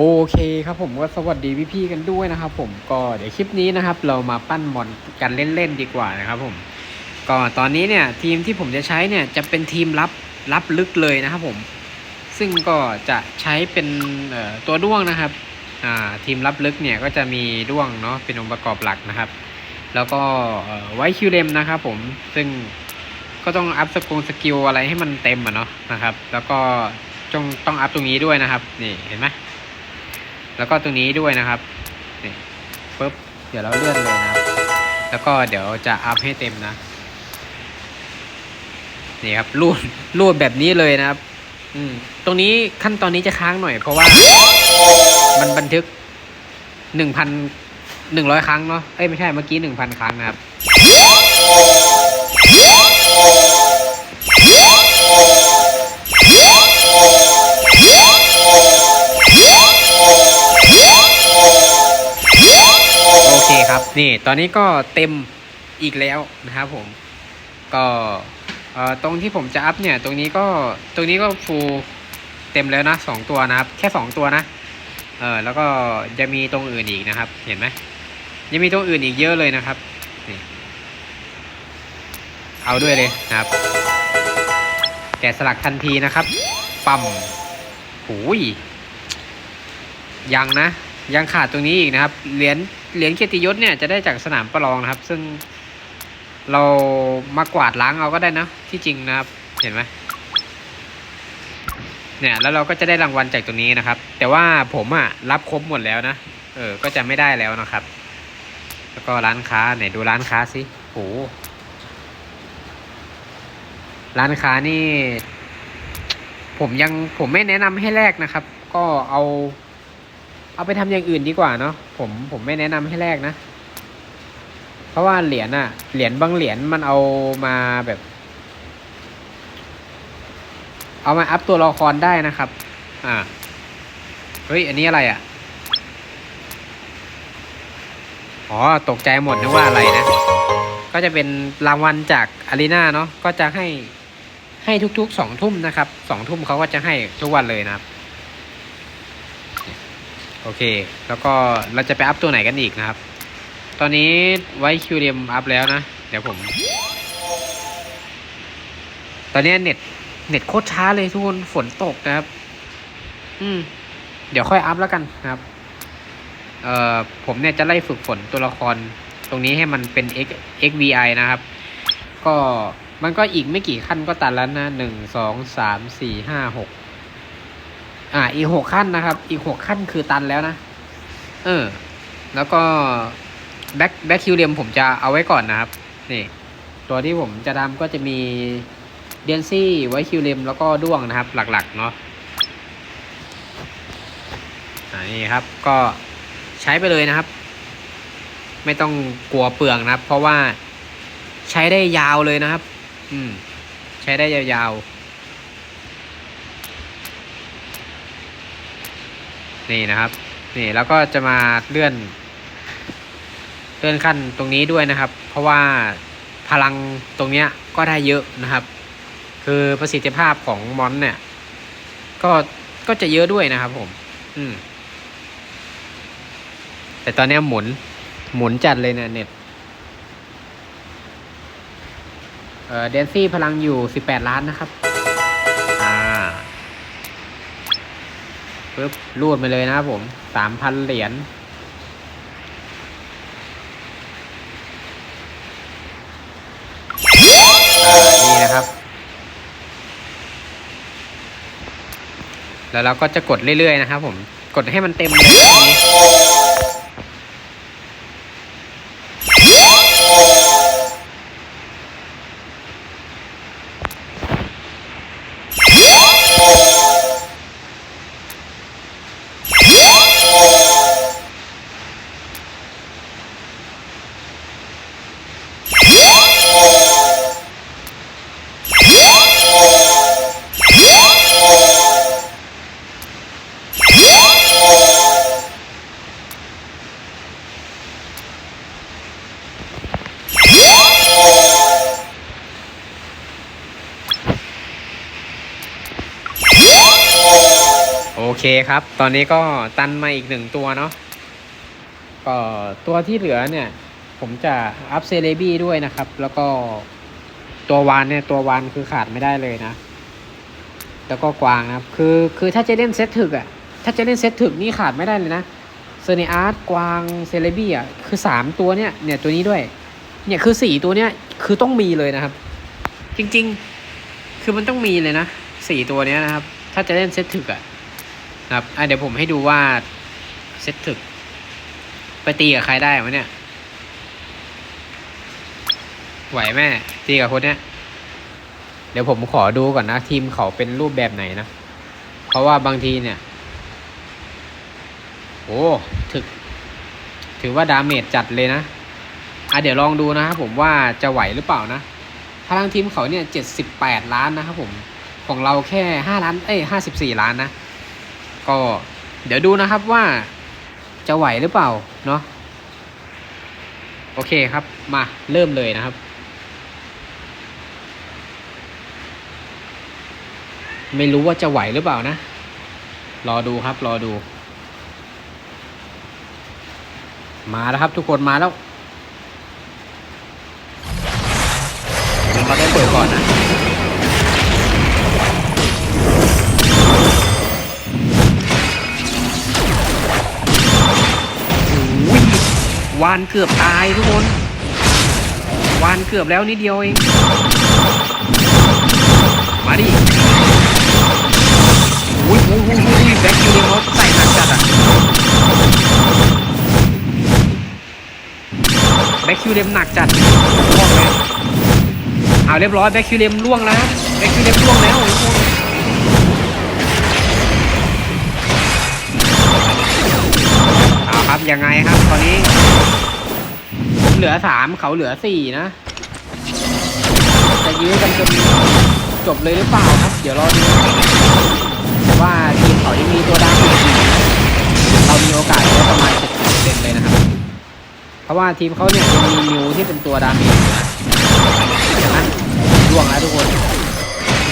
โอเคครับผมก็สวัสดีพี่ๆกันด้วยนะครับ ผมก็เดี๋ยวคลิปนี้นะครับ เรามาปั้นมอนกันเล่นๆดีกว่านะครับ ผมก็ตอนนี้เนี่ยทีมที่ผมจะใช้เนี่ยจะเป็นทีมรับรับลึกเลยนะครับ ผม ซึ่งก็จะใช้เป็นตัวด้วงนะครับทีมรับลึกเนี่ยก็จะมีด้วงเนาะเป็นองค์ประกอบหลักนะครับ แล้วก็ไว้คิวเลมนะครับ ผมซึ่งก็ต้องอัพสกงสกิลอะไรให้มันเต็มอะเนาะนะครับ แล้วก็ต้องต้องอัพตรงนี้ด้วยนะครับ นี่เห็นไหม แล้วก็ตรงนี้ด้วยนะครับนี่ปุ๊บเดี๋ยวเราเลื่อนเลยนะแล้วก็เดี๋ยวจะอัพให้เต็มนะนี่ครับรูดรูดแบบนี้เลยนะครับ อืม ตรงนี้ขั้นตอนนี้จะค้างหน่อย เพราะว่า มันบันทึกหนึ่งพันหนึ่งร้อยครั้งเนาะเอ้ยไม่ใช่เมื่อกี้หนึ่งพันครั้งนะครับ ครับ นี่ตอนนี้ก็เต็มอีกแล้วนะครับผม ก็ตรงที่ผมจะอัพเนี่ย ตรงนี้ก็ตรงนี้ก็ฟูลเต็มแล้วนะสองตัวนะครับ แค่สองตัวนะ เออแล้วก็จะมีตรงอื่นอีกนะครับ เห็นไหมยังมีตรงอื่นอีกเยอะเลยนะครับนี่เอาด้วยเลยนะครับ แกะสลักทันทีนะครับ ปั๊มหูยยังนะ ยังขาดตรงนี้อีกนะครับ เหรียญเหรียญเกียรติยศเนี่ยจะได้จากสนามประลองนะครับ ซึ่งเรามากวาดล้างเอาก็ได้นะที่จริงนะครับ เห็นไหมเนี่ยแล้วเราก็จะได้รางวัลจากตรงนี้นะครับ แต่ว่าผมอะรับครบหมดแล้วนะเออก็จะไม่ได้แล้วนะครับ แล้วก็ร้านค้าไหนดูร้านค้าสิโหร้านค้านี่ ผมยังผมไม่แนะนำให้แลกนะครับ ก็เอา เอาไปทำอย่างอื่นดีกว่าเนาะผมผมไม่แนะนำให้แลกนะ เพราะว่าเหรียญอะเหรียญบางเหรียญมันเอามาแบบ เอามาอัพตัวละครได้นะครับ อ่าเฮ้ยอันนี้อะไรอะอ๋อตกใจหมดนึกว่าอะไรนะ ก็จะเป็นรางวัลจากอารีนาเนาะก็จะให้ให้ทุกๆสองทุ่มนะครับสองทุ่มเขาก็จะให้ทุกวันเลยนะครับ โอเค แล้วก็เราจะไปอัพตัวไหนกันอีกนะครับ ตอนนี้ไว้คิวเรียมอัพแล้วนะ เดี๋ยวผม ตอนนี้เน็ต เน็ตโคตรช้าเลยทุกคน ฝนตกนะครับ อืม เดี๋ยวค่อยอัพแล้วกันนะครับ เอ่อ ผมเนี่ยจะไล่ฝึกฝนตัวละคร ตรงนี้ให้มันเป็น X XVI นะครับ ก็มันก็อีกไม่กี่ขั้นก็ตัดแล้วนะหนึ่งสองสามสี่ห้าหก อ่า อีกหกขั้นนะครับ อีกหกขั้นคือตันแล้วนะ เออ แล้วก็แบ็คแบ็คคิวเรียมผมจะเอาไว้ก่อนนะครับ นี่ ตัวที่ผมจะทำก็จะมีเดนซี่ไว้คิวเรียมแล้วก็ด้วงนะครับ หลักๆเนาะอ่านี่ครับ ก็ใช้ไปเลยนะครับ ไม่ต้องกลัวเปลืองนะครับ เพราะว่าใช้ได้ยาวเลยนะครับ อืม ใช้ได้ยาวๆ นี่นะครับ นี่แล้วก็จะมาเลื่อน เลื่อนขั้นตรงนี้ด้วยนะครับ เพราะว่าพลังตรงเนี้ยก็ได้เยอะนะครับ คือประสิทธิภาพของมอนเนี่ย ก็ก็จะเยอะด้วยนะครับผม อืม แต่ตอนนี้หมุน หมุนจัดเลยเนี่ยเน็ตเอ่อเดนซี่พลังอยู่สิบแปดล้านนะครับ ปึ๊บรูดไปเลยนะครับผมสามพันเหรียญนี่นะครับ แล้วเราก็จะกดเรื่อยๆนะครับผมกดให้มันเต็มเลย เคครับ ตอนนี้ก็ตันมาอีกหนึ่งตัวเนาะก็ตัวที่เหลือเนี่ย ผมจะอัพเซเลบี้ด้วยนะครับ แล้วก็ตัววานเนี่ยตัววานคือขาดไม่ได้เลยนะ แล้วก็กวางนะครับ คือคือถ้าจะเล่นเซตถึกอะ่ะ ถ้าจะเล่นเซตถึกนี่ขาดไม่ได้เลยนะเซเนอาร์ตกวางเซเลบี้อะคือสามตัวเนี่ยเนี่ยตัวนี้ด้วย เนี่ยคือสี่ตัวเนี้ยคือต้องมีเลยนะครับ จริง ๆ คือมันต้องมีเลยนะสี่ตัวเนี้ยนะครับ ถ้าจะเล่นเซตถึกอะนะ ครับอะเดี๋ยวผมให้ดูว่าเซตถึก ไปตีกับใครได้วะเนี่ย ไหวแม่ตีกับคนเนี้ย เดี๋ยวผมขอดูก่อนนะทีมเขาเป็นรูปแบบไหนนะ เพราะว่าบางทีเนี่ยโอ้ถึก ถือว่าดาเมจจัดเลยนะอะเดี๋ยวลองดูนะครับผมว่าจะไหวหรือเปล่านะพลังทีมเขาเนี่ยเจ็ดสิบแปดล้านนะครับผม ของเราแค่ห้าล้าน เอ้ยห้าสิบสี่ล้านนะ ก็เดี๋ยวดูนะครับว่าจะไหวหรือเปล่าเนาะโอเคครับมาเริ่มเลยนะครับ ไม่รู้ว่าจะไหวหรือเปล่านะ รอดูครับรอดู มาแล้วครับทุกคนมาแล้วเราได้เปิดก่อน วานเกือบตายทุกคน วานเกือบแล้วนิดเดียวเอง มาดิอุ้ยอุ้ยอุ้ยอุ้ยแบ็คคิวเดมเขาใส่หนักจัดอะแบ็คคิวเดมหนักจัดล่วเลยเอาเรียบร้อยแบ็คคิวเดมล่วงแล้วแบ็คคิวเดมล่วงแล้วทุกคน ยังไงครับ ตอนนี้ผมเหลือสามเขาเหลือสี่นะจะยื้อกันจนจบเลยหรือเปล่าครับ เดี๋ยวรอดูว่าทีมเขายังมีตัวดาวอีกอยู่นะเรามีโอกาสได้ประมาณ70%เลยนะครับ เพราะว่าทีมเขาเนี่ยยังมีมิวที่เป็นตัวดาเมจอยู่นะล่วงแล้วทุกคน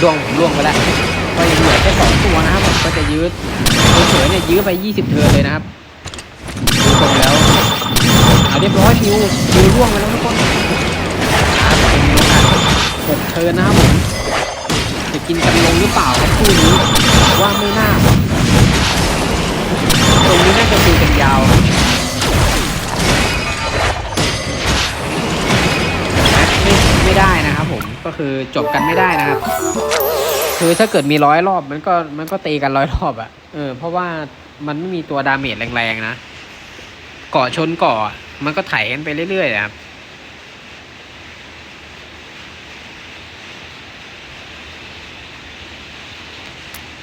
ล่วงผมล่วงไปแล้วก็ยังเหลือแค่สองตัวนะครับผมก็จะยื้อเฉยๆเนี่ยยื้อไป 20 เทิร์นเลยนะครับ ดูตรงแล้วเอาเรียบร้อยมิวมิวล่วงไปแล้วทุกคนอ่าเป็นมิวค่ะหกเทิร์นนะครับผมจะกินกันลงหรือเปล่าครับคู่นี้ว่าไม่น่าตรงนี้น่าจะตีกันยาวไม่ไม่ได้นะครับผมก็คือจบกันไม่ได้นะครับคือถ้าเกิดมีร้อยรอบมันก็มันก็ตีกันร้อยรอบอะเออเพราะว่ามันไม่มีตัวดาเมจแรงๆนะ เกาะชนเกาะมันก็ไถกันไปเรื่อยๆอะครับ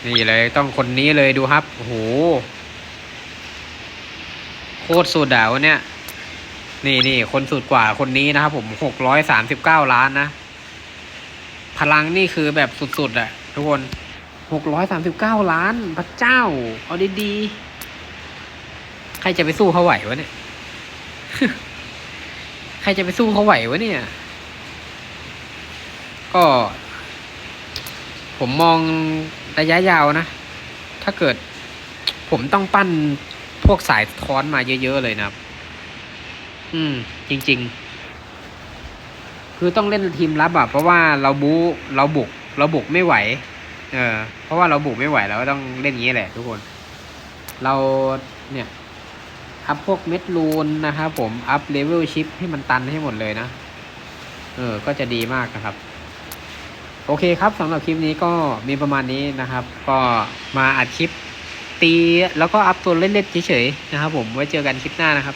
นี่เลยต้องคนนี้เลยดูครับโอ้โหโคตรสุดดาวเนี่ยนี่นี่คนสุดกว่าคนนี้นะครับผมหกร้อยสามสิบเก้าล้านนะ พลังนี่คือแบบสุดๆอะทุกคนหกร้อยสามสิบเก้าล้าน พระเจ้า เอาดีๆ ใครจะไปสู้เขาไหววะเนี่ย ใครจะไปสู้เขาไหววะเนี่ย ก็ ผมมองระยะยาวนะ ถ้าเกิด ผมต้องปั้นพวกสายทอนมาเยอะๆเลยนะครับ อืม จริง ๆ คือต้องเล่นทีมรับอะเพราะว่าเราบู๊เราบุก เราบุกไม่ไหว เออ เพราะว่าเราบุกไม่ไหวเราก็ต้องเล่นงี้แหละทุกคน เราเนี่ย อัพพวกเม็ดลูนนะครับผม อัพเลเวลชิปให้มันตันให้หมดเลยนะ เออ ก็จะดีมากนะครับ โอเคครับสำหรับคลิปนี้ก็มีประมาณนี้นะครับ ก็มาอัดคลิปตีแล้วก็อัพตัวเล่นๆเฉยๆนะครับผม ไว้เจอกันคลิปหน้านะครับ